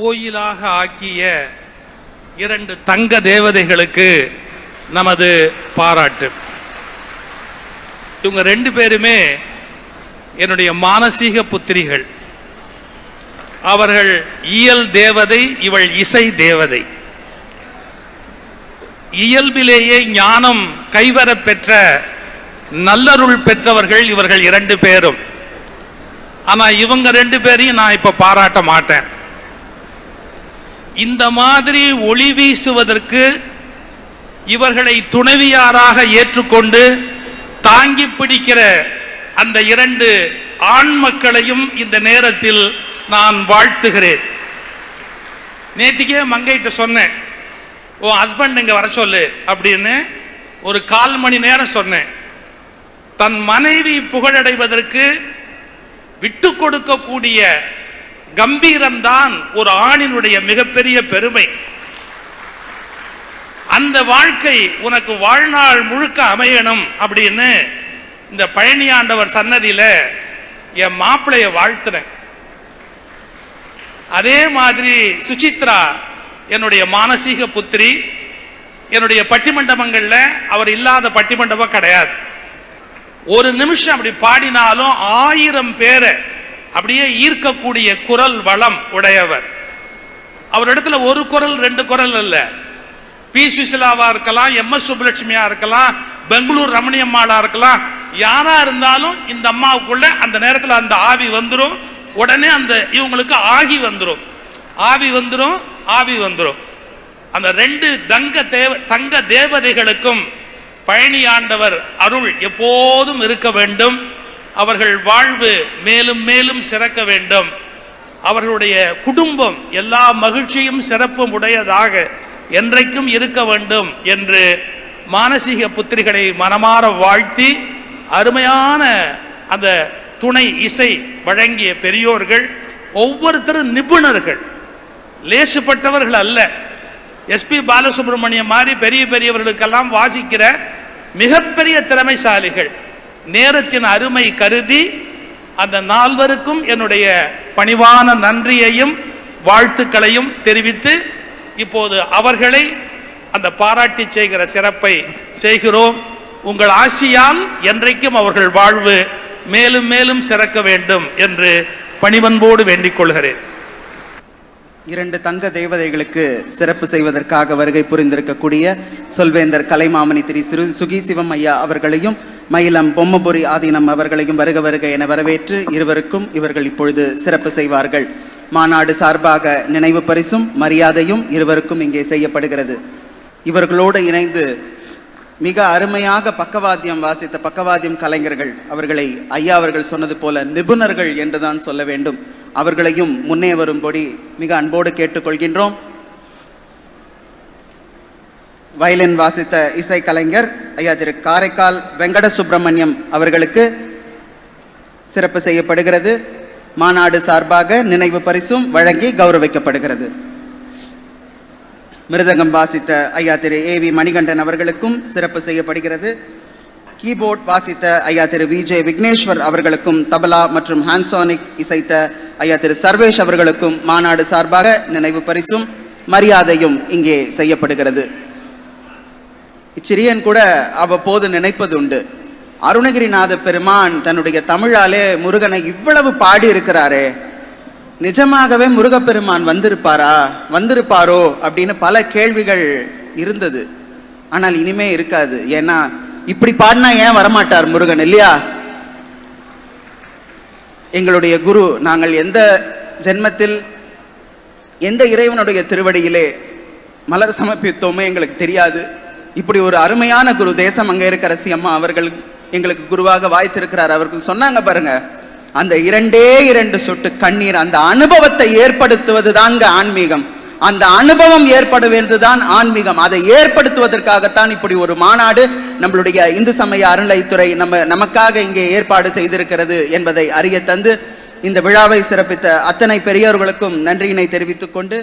கோயிலாக ஆக்கிய இரண்டு தங்க தேவதைகளுக்கு நமது பாராட்டு. இவங்க ரெண்டு பேருமே என்னுடைய மானசீக புத்திரிகள். அவர்கள் இயல் தேவதை இவள் இசை தேவதை. இயல்பிலேயே ஞானம் கைவரப் பெற்ற நல்லருள் பெற்றவர்கள் இவர்கள் இரண்டு பேரும். ஆனால் இவங்க ரெண்டு பேரையும் நான் இப்போ பாராட்ட மாட்டேன். இந்த மாதிரி ஒளி வீசுவதற்கு இவர்களை துணைவியாராக ஏற்றுக்கொண்டு தாங்கி பிடிக்கிற அந்த இரண்டு ஆண் மக்களையும் இந்த நேரத்தில் நான் வாழ்த்துகிறேன். நேற்றுக்கே மங்கைகிட்ட சொன்னேன் உன் ஹஸ்பண்ட் இங்கே வர சொல்லு அப்படின்னு ஒரு கால் மணி நேரம் சொன்னேன். தன் மனைவி புகழடைவதற்கு விட்டு கொடுக்கக்கூடிய கம்பீரம்தான் ஒரு ஆணினுடைய மிகப்பெரிய பெருமை. அந்த வாழ்க்கை உனக்கு வாழ்நாள் முழுக்க அமையணும் அப்படின்னு இந்த பழனி ஆண்டவர் சன்னதியில என் மாப்பிளைய வாழ்த்தினேன் அதே மாதிரி சுசித்ரா என்னுடைய மானசீக புத்திரி என்னுடைய பட்டிமண்டபங்கள்ல அவர் இல்லாத பட்டிமண்டபம் கிடையாது. ஒரு நிமிஷம் அப்படி பாடினாலும் ஆயிரம் பேரை அப்படியே ஈர்க்கக்கூடிய குரல் வளம் உடையவர். அவரிடத்துல ஒரு குரல் ரெண்டு குரல் அல்ல பி. சுசிலாவா இருக்கலாம் எம். எஸ். சுப்புலட்சுமியா இருக்கலாம் பெங்களூர் ரமணியம்மாளா இருக்கலாம் யாரா இருந்தாலும் இந்த அம்மாவுக்குள்ள அந்த நேரத்தில் அந்த ஆவி வந்துடும் உடனே அந்த இவங்களுக்கு ஆகி வந்துடும் ஆவி வந்துடும் ஆவி வந்துடும் அந்த ரெண்டு தங்க தேவ தங்க தேவதைகளுக்கும் பழனி ஆண்டவர் அருள் எப்போதும் இருக்க வேண்டும். அவர்கள் வாழ்வு மேலும் மேலும் சிறக்க வேண்டும். அவர்களுடைய குடும்பம் எல்லா மகிழ்ச்சியும் சிறப்பும் உடையதாக என்றைக்கும் இருக்க வேண்டும் என்று மானசீக புத்திரிகளை மனமாற வாழ்த்தி அருமையான அந்த துணை இசை வழங்கிய பெரியோர்கள் ஒவ்வொருத்தரும் நிபுணர்கள். லேசுப்பட்டவர்கள் அல்ல. எஸ்பி பாலசுப்ரமணியம் மாதிரி பெரிய பெரியவர்களுக்கெல்லாம் வாசிக்கிற மிகப்பெரிய திறமைசாலிகள். நேரத்தின் அருமை கருதி அந்த நால்வருக்கும் என்னுடைய பணிவான நன்றியையும் வாழ்த்துக்களையும் தெரிவித்து இப்போது அவர்களை அந்த பாராட்டி செய்கிற சிறப்பை செய்கிறோம். உங்கள் ஆசியால் என்றைக்கும் அவர்கள் வாழ்வு மேலும் மேலும் சிறக்க வேண்டும் என்று பணிவன்போடு வேண்டிக் கொள்கிறேன். இரண்டு தங்க தேவதைகளுக்கு சிறப்பு செய்வதற்காக வருகை புரிந்திருக்கக்கூடிய சொல்வேந்தர் கலைமாமணி திரு சிறு சுகி சிவம் ஐயா அவர்களையும் மயிலம் பொம்மபுரி ஆதீனம் அவர்களையும் வருக வருக என வரவேற்று இருவருக்கும் இவர்கள் இப்பொழுது சிறப்பு செய்வார்கள். மாநாடு சார்பாக நினைவு பரிசும் மரியாதையும் இருவருக்கும் இங்கே செய்யப்படுகிறது. இவர்களோடு இணைந்து மிக அருமையாக பக்கவாத்தியம் வாசித்த பக்கவாத்தியம் கலைஞர்கள் அவர்களை ஐயா அவர்கள் சொன்னது போல நிபுணர்கள் என்றுதான் சொல்ல வேண்டும். அவர்களையும் முன்னே வரும்படி மிக அன்போடு கேட்டுக்கொள்கின்றோம். வயலின் வாசித்த இசை கலைஞர் ஐயா திரு காரைக்கால் வெங்கட சுப்பிரமணியம் அவர்களுக்கு சிறப்பு செய்யப்படுகிறது. மாநாடு சார்பாக நினைவு பரிசும் வழங்கி கௌரவிக்கப்படுகிறது. மிருதங்கம் வாசித்த ஐயா திரு ஏ வி மணிகண்டன் அவர்களுக்கும் சிறப்பு செய்யப்படுகிறது. கீபோர்ட் வாசித்த ஐயா திரு வி ஜே விக்னேஸ்வர் அவர்களுக்கும் தபலா மற்றும் ஹான்சோனிக் இசைத்த ஐயா திரு சர்வேஷ் அவர்களுக்கும் மாநாடு சார்பாக நினைவு பரிசும் மரியாதையும் இங்கே செய்யப்படுகிறது. இச்சிறியன் கூட அவ்வப்போது நினைப்பது உண்டு அருணகிரிநாத பெருமான் தன்னுடைய தமிழாலே முருகனை இவ்வளவு பாடி இருக்கிறாரே நிஜமாகவே முருகப்பெருமான் வந்திருப்பாரா? வந்திருப்பாரோ? அப்படின்னு பல கேள்விகள் இருந்தது. ஆனால் இனிமே இருக்காது. ஏன்னா இப்படி பாடினா ஏன் வரமாட்டார் முருகன் இல்லையா? எங்களுடைய குரு நாங்கள் எந்த ஜென்மத்தில் எந்த இறைவனுடைய திருவடியிலே மலர் சமர்ப்பித்தோமே எங்களுக்கு தெரியாது. இப்படி ஒரு அருமையான குரு தேசம் அங்கே இருக்கிற அம்மா அவர்கள் எங்களுக்கு குருவாக வாய்த்திருக்கிறார். அவர்கள் சொன்னாங்க பாருங்க அந்த இரண்டே இரண்டு சொட்டு கண்ணீர் அந்த அனுபவத்தை ஏற்படுத்துவது தாங்க ஆன்மீகம். அந்த அனுபவம் ஏற்படுவதுதான் ஆன்மீகம். அதை ஏற்படுத்துவதற்காகத்தான் இப்படி ஒரு மாநாடு நம்மளுடைய இந்து சமய அறநிலைத்துறை நம்ம நமக்காக இங்கே ஏற்பாடு செய்திருக்கிறது என்பதை அறிய தந்து இந்த விழாவை சிறப்பித்த அத்தனை பெரியவர்களுக்கும் நன்றியினை தெரிவித்துக் கொண்டு